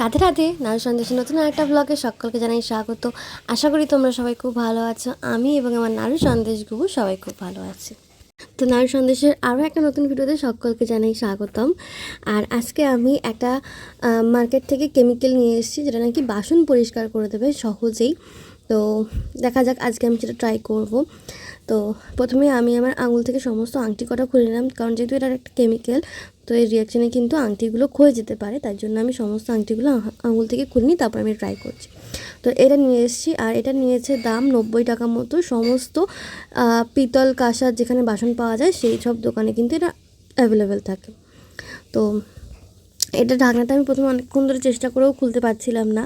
রাধে রাধে নারী সন্দেশের নতুন আরেকটা ব্লগে সকলকে জানাই স্বাগত। আশা করি তোমরা সবাই খুব ভালো আছো। আমি এবং আমার নারু সন্দেশ গুবু সবাই খুব ভালো আছে। তো নারু সন্দেশের আরও একটা নতুন ভিডিওতে সকলকে জানাই স্বাগতম। আর আজকে আমি একটা মার্কেট থেকে কেমিক্যাল নিয়ে এসেছি, যেটা নাকি বাসন পরিষ্কার করে দেবে সহজেই। তো দেখা যাক, আজকে আমি সেটা ট্রাই করব। তো প্রথমে আমি আমার আঙুল থেকে সমস্ত আংটি কটা খুলে নিলাম, কারণ যেহেতু এটা একটা কেমিক্যাল তো এই রিয়াকশানে কিন্তু আংটিগুলো ক্ষয়ে যেতে পারে, তাই জন্য আমি সমস্ত আংটিগুলো আঙুল থেকে খুলে নিই, তারপর আমি ট্রাই করছি। তো এটা নিয়ে এসেছি, আর এটা নিয়েছে দাম নব্বই টাকা মতো, সমস্ত পিতল, কাঁসার যেখানে বাসন পাওয়া যায়, সেই সব দোকানে কিন্তু এটা অ্যাভেলেবেল থাকে। তো এটা ঢাকনাটা আমি প্রথমে অনেকক্ষণ ধরে চেষ্টা করেও খুলতে পারছিলাম না।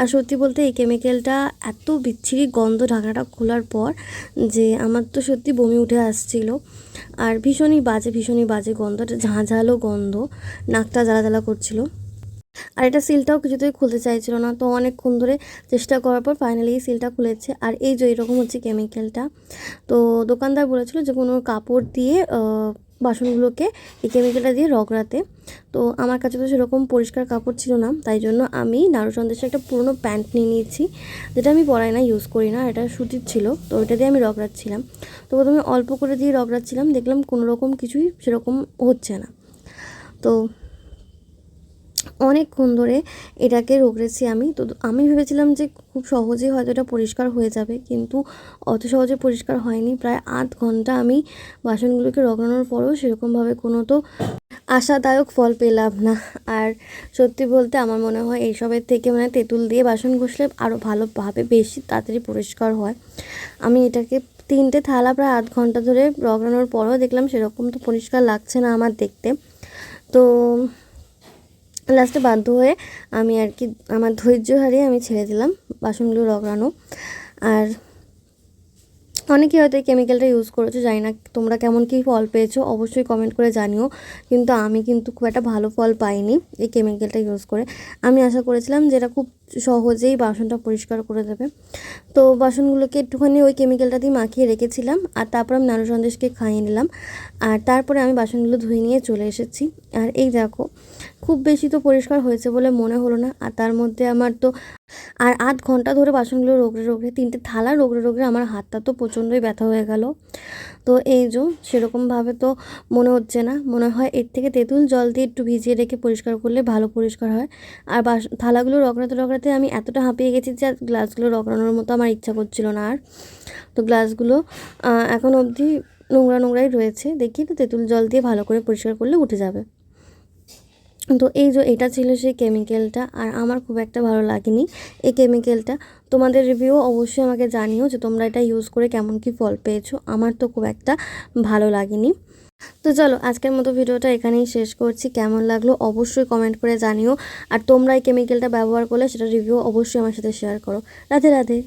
আর সত্যি বলতে এই কেমিক্যালটা এত বিচ্ছিরি গন্ধ ঢাকনাটা খোলার পর যে আমার তো সত্যি বমি উঠে আসছিল। আর ভীষণই বাজে ভীষণই বাজে গন্ধ এটা ঝাঁঝালো গন্ধ, নাকটা জ্বালা জ্বালা করছিল। আর এটা সিলটাও কিছুতেই খুলতে চাইছিল না। তো অনেকক্ষণ ধরে চেষ্টা করার পর ফাইনালি এই সিলটা খুলেছে। আর এই যে এরকম হচ্ছে কেমিক্যালটা, তো দোকানদার বলেছিল যে কোনো কাপড় দিয়ে বাসনগুলোকে এই কেমিক্যালটা দিয়ে রগড়াতে। তো আমার কাছে তো সেরকম পরিষ্কার কাপড় ছিল না, তাই জন্য আমি নারু সন্দেশের একটা পুরনো প্যান্ট নিয়ে নিয়েছি, যেটা আমি পরাই না ইউজ করি না, এটা সুতির ছিল, তো ওইটা দিয়ে আমি রগড়াচ্ছিলাম। তো প্রথমে অল্প করে দিয়ে রগড়াচ্ছিলাম, দেখলাম কোনো রকম কিছুই সেরকম হচ্ছে না। তো অনেকক্ষণ ধরে এটাকে রগড়েছি আমি। তো আমি ভেবেছিলাম যে খুব সহজেই হয়তো এটা পরিষ্কার হয়ে যাবে, কিন্তু অত সহজে পরিষ্কার হয়নি। প্রায় আধ ঘণ্টা আমি বাসনগুলোকে রগড়ানোর পরেও সেরকমভাবে কোনো তো আশাদায়ক ফল পেলাম না। আর সত্যি বলতে আমার মনে হয় এইসবের থেকে মানে তেঁতুল দিয়ে বাসন ঘষলে আরও ভালোভাবে বেশি তাড়াতাড়ি পরিষ্কার হয়। আমি এটাকে তিনটে থালা প্রায় আধ ঘণ্টা ধরে রগড়ানোর পরেও দেখলাম সেরকম তো পরিষ্কার লাগছে না আমার দেখতে। তো লাস্টে বাধ্য হয়ে আমি আর কি আমার ধৈর্য হারিয়ে আমি ছেড়ে দিলাম বাসনগুলো রগড়ানো আর অনেকে হয়তো এই কেমিক্যালটা ইউজ করেছ, জানি না তোমরা কেমন কী ফল পেয়েছ, অবশ্যই কমেন্ট করে জানিও। কিন্তু আমি কিন্তু খুব একটা ভালো ফল পাইনি এই কেমিক্যালটা ইউজ করে। আমি আশা করেছিলাম যে এটা খুব সহজেই বাসনটা পরিষ্কার করে দেবে। তো বাসনগুলোকে একটুখানি ওই কেমিক্যালটা দিয়ে মাখিয়ে রেখেছিলাম আর তারপর আমি নানু সন্দেশকে খাইয়ে নিলাম। আর তারপরে আমি বাসনগুলো ধুয়ে নিয়ে চলে এসেছি। আর এই দেখো খুব বেশি তো পরিষ্কার হয়েছে বলে মনে হলো না। আর তার মধ্যে আমার তো আর আধ ঘণ্টা ধরে বাসনগুলো রোগড়ে রোগড়ে, তিনটে থালা রোগড়ে রোগড়ে আমার হাতটা তো প্রচণ্ডই ব্যথা হয়ে গেল। তো এই যে সেরকমভাবে তো মনে হচ্ছে না। মনে হয় এর থেকে তেঁতুল জল দিয়ে একটু ভিজিয়ে রেখে পরিষ্কার করলে ভালো পরিষ্কার হয়। আর বাস থালাগুলো রগড়াতে রগড়াতে আমি এতটা হাঁপিয়ে গেছি যে গ্লাসগুলো রগড়ানোর মতো আমার ইচ্ছা করছিল না আর। তো গ্লাসগুলো এখন অবধি নোংরা নোংরাই রয়েছে। দেখি তো তেঁতুল জল দিয়ে ভালো করে পরিষ্কার করলে উঠে যাবে। তো এই যে এটা ছিল সেই কেমিক্যালটা আর আমার খুব একটা ভালো লাগেনি এই কেমিক্যালটা তোমাদের রিভিউ অবশ্যই আমাকে জানিও যে তোমরা এটা ইউজ করে কেমন কি ফল পেয়েছ। আমার তো খুব একটা ভালো লাগেনি। তো চলো, আজকের মতো ভিডিওটা এখানেই শেষ করছি। কেমন লাগল অবশ্যই কমেন্ট করে জানিও। আর তোমরা এই কেমিক্যালটা ব্যবহার করলে সেটা রিভিউ অবশ্যই আমার সাথে শেয়ার করো। রাধে রাধে।